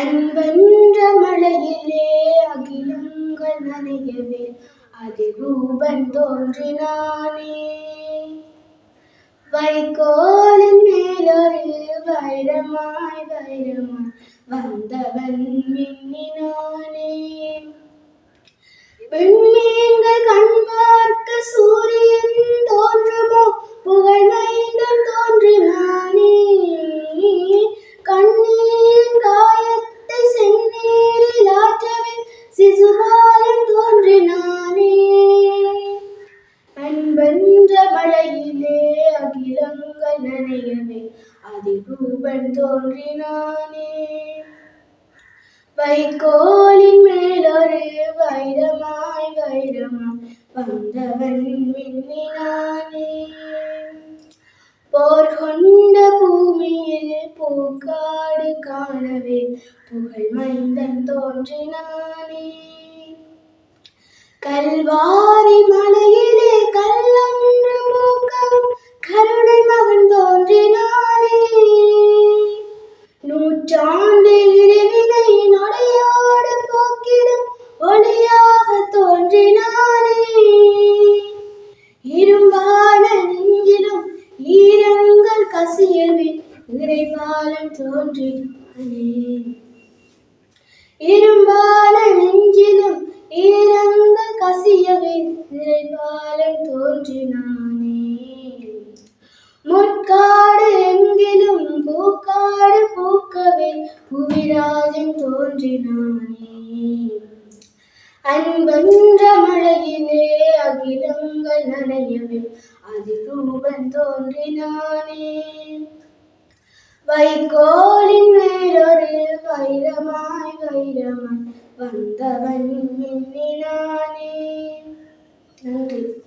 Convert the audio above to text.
அன்பென்ற மலையிலே அகிலங்கள் நனையவே அதிரூபன் தோன்றினானே. வைகோலின் மேலொரு வைரமாய் வைரமாய் வந்தவன் மின்னினானே. விண்மீன்கள் கண் பார்க்க சூ அகிலங்கள் அதிரூபன் தோன்றினானே. வைக்கோலின் மேலொரு வைரமாய் வைரமாய் வந்தவன் மின்னினானே. போர் கொண்ட பூமியில் பூக்காடு காணவே. புகழ் மைந்தன் தோன்றினானே. கல்வா ஈரங்கள் கசியவே தோன்றினானே. இரும்பால நெஞ்சிலும் ஈரங்கள் கசியவே இறைபாலம் தோன்றினானே. முட்காடு எங்கிலும் பூக்காடு பூக்கவே புவிராஜன் தோன்றினானே. அன்பன்ற மழையிலே அகிலம் നനയുമേ അതിരൂപൻ തോന്നിനാനേ വൈക്കോലിൻ മേലൊരു വൈരമായി വൈരമായി വന്നവൻ നിന്നിനാനേ നന്ദി.